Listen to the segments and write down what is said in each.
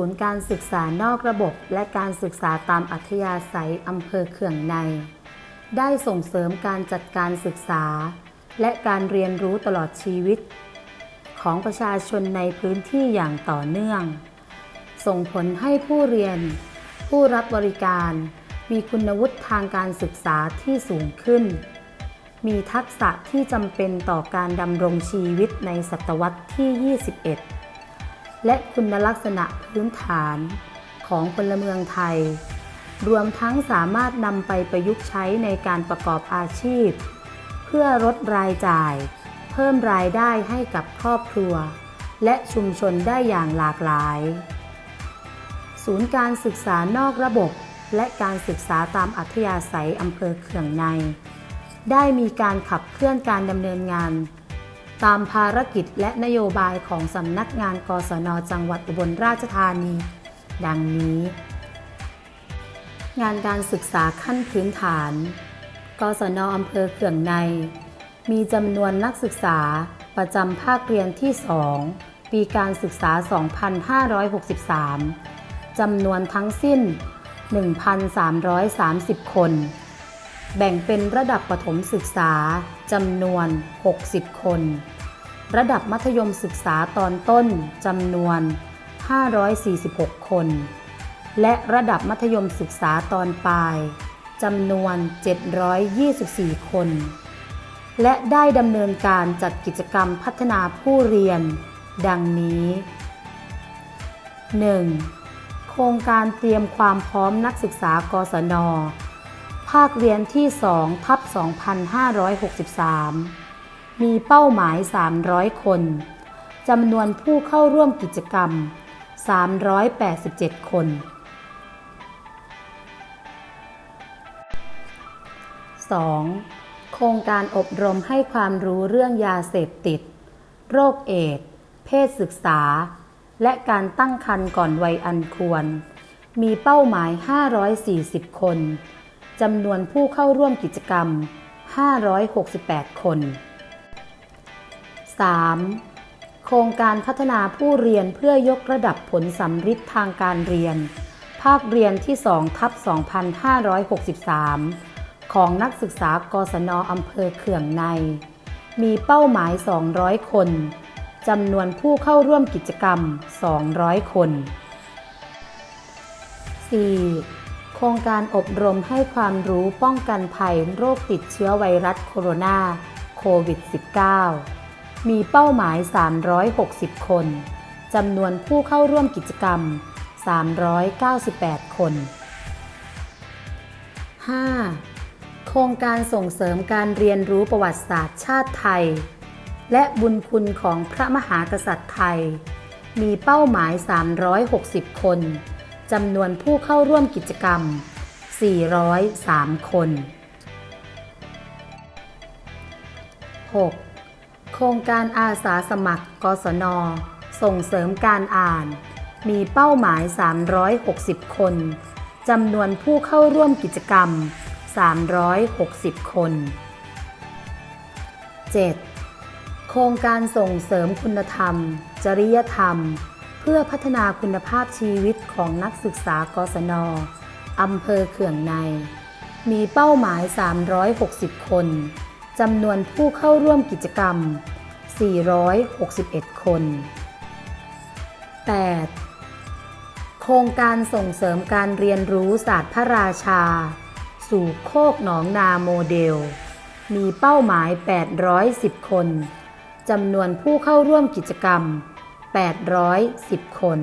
ศูนย์การศึกษานอกระบบ และการศึกษาตามอัธยาศัยอำเภอเขื่องใน ได้ส่งเสริมการจัดการศึกษา และการเรียนรู้ตลอดชีวิต ของประชาชนในพื้นที่อย่างต่อเนื่อง ส่งผลให้ผู้เรียน ผู้รับบริการ มีคุณวุฒิทางการศึกษาที่สูงขึ้น มีทักษะที่จำเป็นต่อการดำรงชีวิตในศตวรรษที่ 21 และคุณลักษณะพื้นฐานของพลเมืองไทย รวมทั้งสามารถนำไปประยุกต์ใช้ในการประกอบอาชีพ เพื่อลดรายจ่าย เพิ่มรายได้ให้กับครอบครัว และชุมชนได้อย่างหลากหลาย ศูนย์การศึกษานอกระบบ และการศึกษาตามอัธยาศัยอำเภอเขื่องใน ได้มีการขับเคลื่อนการดำเนินงาน ตามภารกิจและนโยบายของสำนักงานกศนจังหวัดอุบลราชธานี ดังนี้ งานการศึกษาขั้นพื้นฐาน กศนอำเภอเขื่องใน มีจำนวนนักศึกษาประจำภาคเรียนที่ 2 ปีการศึกษา 2563 จำนวนทั้งสิ้น 1,330 คน แบ่งเป็นระดับประถมศึกษาจำนวน 60 คน ระดับมัธยมศึกษาตอนต้นจำนวน 546 คน และระดับมัธยมศึกษาตอนปลายจำนวน 724 คน และได้ดำเนินการจัดกิจกรรมพัฒนาผู้เรียน ดังนี้ 1. โครงการเตรียมความพร้อมนักศึกษากศน ภาคเรียนที่2ทับ2563 มีเป้าหมาย 300 คนจำนวนผู้เข้าร่วมกิจกรรม 387 คน 2. โครงการอบรมให้ความรู้เรื่องยาเสพติด โรคเอดส์เพศศึกษา และการตั้งครรภ์ก่อนวัยอันควร มีเป้าหมาย 540 คน จำนวนผู้เข้าร่วมกิจกรรม 568 คน 3. โครงการพัฒนาผู้เรียนเพื่อยกระดับผลสำฤทธิ์ทางการเรียน ภาคเรียนที่2ทับ2563 ของนักศึกษากศนอำเภอเขื่องใน มีเป้าหมาย 200 คนจำนวนผู้เข้าร่วมกิจกรรม 200 คน 4. โครงการอบรมให้ความรู้ป้องกันภัยโรคติดเชื้อไวรัสโคโรนาโควิด -19 มีเป้าหมาย 360 คน จำนวนผู้เข้าร่วมกิจกรรม 398 คน 5. โครงการส่งเสริมการเรียนรู้ประวัติศาสตร์ชาติไทย และบุญคุณของพระมหากษัตริย์ไทย มีเป้าหมาย 360 คน จำนวนผู้เข้าร่วมกิจกรรม 403 คน 6. โครงการอาสาสมัคร กศน ส่งเสริมการอ่าน มีเป้าหมาย 360 คน จำนวนผู้เข้าร่วมกิจกรรม 360 คน 7. โครงการส่งเสริมคุณธรรม จริยธรรม เพื่อพัฒนาคุณภาพชีวิตของนักศึกษากศนอำเภอเขื่องใน มีเป้าหมาย 360 คนจำนวนผู้เข้าร่วมกิจกรรม 461 คน 8. โครงการส่งเสริมการเรียนรู้ศาสตร์พระราชา สู่โคกหนองนาโมเดล มีเป้าหมาย 810 คนจำนวนผู้เข้าร่วมกิจกรรม 810 คน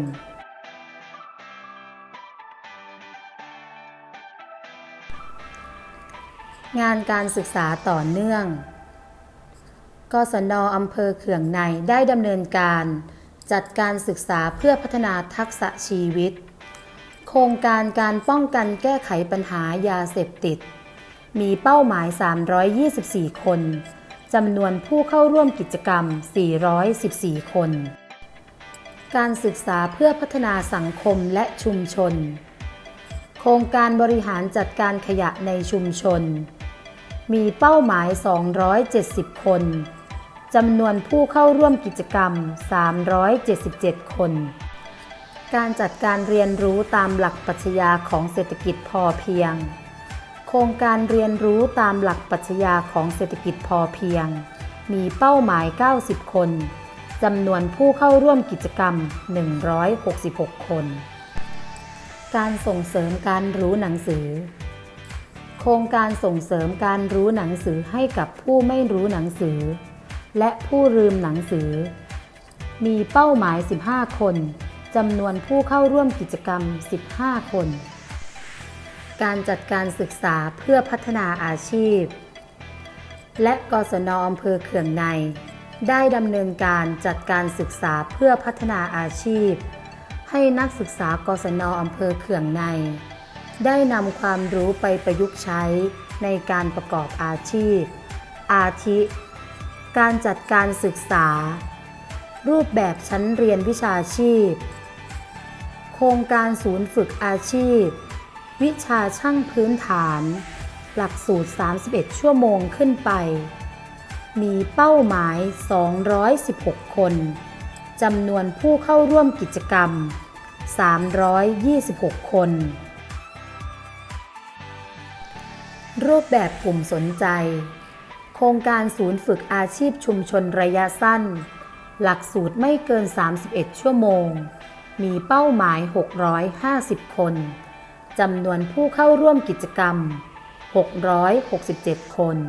งานการศึกษาต่อเนื่อง กศนอำเภอเขื่องในได้ดำเนินการ จัดการศึกษาเพื่อพัฒนาทักษะชีวิต โครงการการป้องกันแก้ไขปัญหายาเสพติด มีเป้าหมาย 324 คนจำนวนผู้เข้าร่วมกิจกรรม 414 คน การศึกษาเพื่อพัฒนาสังคมและชุมชน โครงการบริหารจัดการขยะในชุมชน มีเป้าหมาย 270 คน จำนวนผู้เข้าร่วมกิจกรรม 377 คน การจัดการเรียนรู้ตามหลักปรัชญาของเศรษฐกิจพอเพียง โครงการเรียนรู้ตามหลักปรัชญาของเศรษฐกิจพอเพียง มีเป้าหมาย 90 คน จำนวนผู้เข้าร่วมกิจกรรม 166 คน การส่งเสริมการรู้หนังสือ โครงการส่งเสริมการรู้หนังสือให้กับผู้ไม่รู้หนังสือ และผู้ลืมหนังสือ มีเป้าหมาย 15 คนจำนวนผู้เข้าร่วมกิจกรรม 15 คน การจัดการศึกษาเพื่อพัฒนาอาชีพ และกศนอำเภอเขื่องใน ได้ดำเนินการจัดการศึกษาเพื่อพัฒนาอาชีพ ให้นักศึกษากศนอำเภอเขื่องใน ได้นำความรู้ไปประยุกต์ใช้ในการประกอบอาชีพ อาทิ การจัดการศึกษา รูปแบบชั้นเรียนวิชาชีพ โครงการศูนย์ฝึกอาชีพ วิชาช่างพื้นฐาน หลักสูตร 31 ชั่วโมงขึ้นไป มีเป้าหมาย 216 คน จำนวนผู้เข้าร่วมกิจกรรม 326 คน รูปแบบกลุ่มสนใจ โครงการศูนย์ฝึกอาชีพชุมชนระยะสั้น หลักสูตรไม่เกิน 31 ชั่วโมง มีเป้าหมาย 650 คน จำนวนผู้เข้าร่วมกิจกรรม 667 คน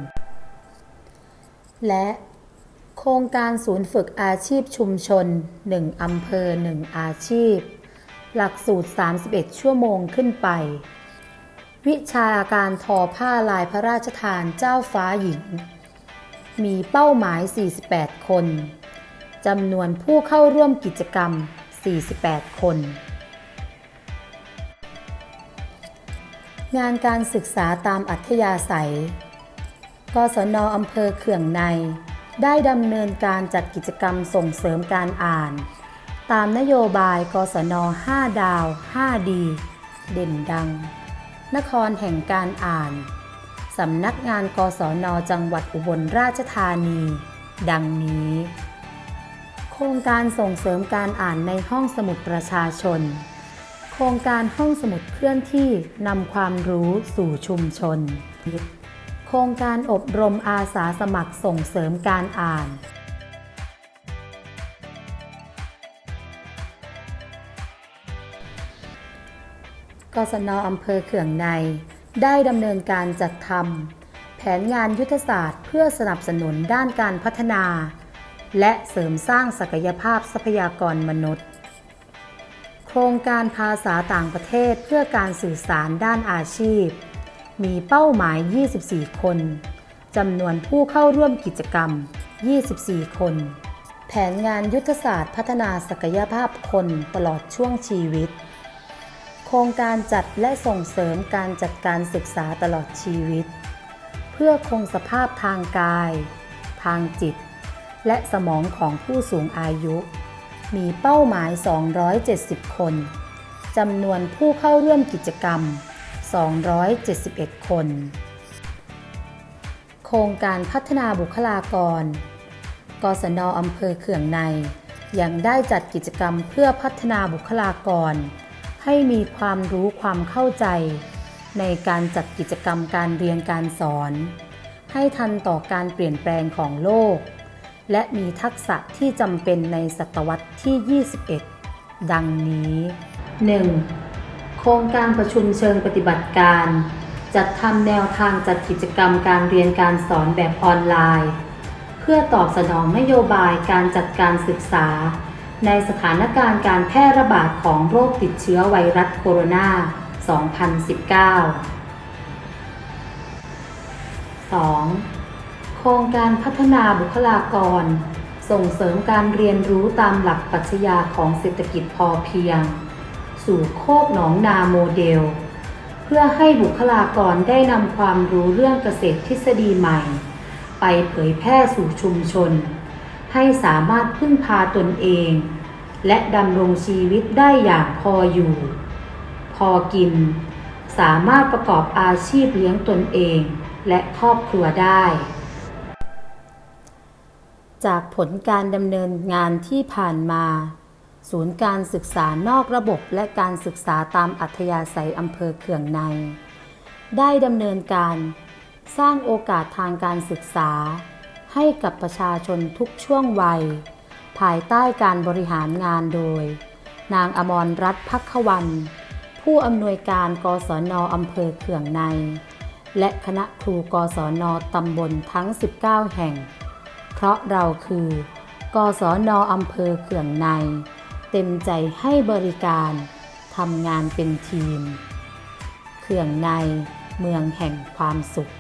และโครงการศูนย์ฝึกอาชีพชุมชน 1 อำเภอ 1 อาชีพ หลักสูตร 31 ชั่วโมงขึ้นไป วิชาการทอผ้าลายพระราชทานเจ้าฟ้าหญิง มีเป้าหมาย 48 คนจำนวนผู้เข้าร่วมกิจกรรม 48 คน งานการศึกษาตามอัธยาศัย กศนอำเภอเขื่องใน ได้ดำเนินการจัดกิจกรรมส่งเสริมการอ่าน ตามนโยบายกศน 5 ดาว 5 ดี เด่นดัง นครแห่งการอ่านสำนักงานกศน จังหวัดอุบลราชธานี ดังนี้ โครงการส่งเสริมการอ่านในห้องสมุดประชาชน โครงการห้องสมุดเคลื่อนที่นำความรู้สู่ชุมชน โครงการอบรมอาสาสมัครส่งเสริมการอ่าน กศนอำเภอเขื่องใน ได้ดำเนินการจัดทำแผนงานยุทธศาสตร์เพื่อสนับสนุนด้านการพัฒนา และเสริมสร้างศักยภาพทรัพยากรมนุษย์ โครงการภาษาต่างประเทศเพื่อการสื่อสารด้านอาชีพ มีเป้าหมาย 24 คนจำนวนผู้เข้าร่วมกิจกรรม 24 คน แผนงานยุทธศาสตร์พัฒนาศักยภาพคนตลอดช่วงชีวิต โครงการจัดและส่งเสริมการจัดการศึกษาตลอดชีวิต เพื่อคงสภาพทางกาย ทางจิต และสมองของผู้สูงอายุ มีเป้าหมาย 270 คนจำนวนผู้เข้าร่วมกิจกรรม 271 คน โครงการพัฒนาบุคลากร กศนอำเภอเขื่องใน ยังได้จัดกิจกรรมเพื่อพัฒนาบุคลากร ให้มีความรู้ความเข้าใจ ในการจัดกิจกรรมการเรียนการสอน ให้ทันต่อการเปลี่ยนแปลงของโลก และมีทักษะที่จำเป็นในศตวรรษที่ 21 ดังนี้ 1. โครงการประชุมเชิงปฏิบัติการ จัดทำแนวทางจัดกิจกรรมการเรียนการสอนแบบออนไลน์ เพื่อตอบสนองนโยบายการจัดการศึกษา ในสถานการณ์การแพร่ระบาดของโรคติดเชื้อไวรัสโคโรนา 2019 2. โครงการพัฒนาบุคลากร ส่งเสริมการเรียนรู้ตามหลักปรัชญาของเศรษฐกิจพอเพียง สู่โคกหนองนาโมเดล เพื่อให้บุคลากรได้นำความรู้เรื่องเกษตรทฤษฎีใหม่ ไปเผยแพร่สู่ชุมชน ให้สามารถพึ่งพาตนเอง และดำรงชีวิตได้อย่างพออยู่ พอกิน สามารถประกอบอาชีพเลี้ยงตนเองและครอบครัวได้ จากผลการดำเนินงานที่ผ่านมา ศูนย์การศึกษานอกระบบและการศึกษาตามอัธยาศัยอำเภอเขื่องใน ได้ดำเนินการสร้างโอกาสทางการศึกษา ให้กับประชาชนทุกช่วงวัย ภายใต้การบริหารงานโดย นางอมรรัตน์พักขวัน ผู้อำนวยการกศนอำเภอเขื่องใน และคณะครูกศนตำบลทั้ง 19 แห่ง เพราะเราคือกศนอำเภอเขื่องใน เต็มใจให้บริการทำงานเป็นทีมเขื่องในเมืองแห่งความสุข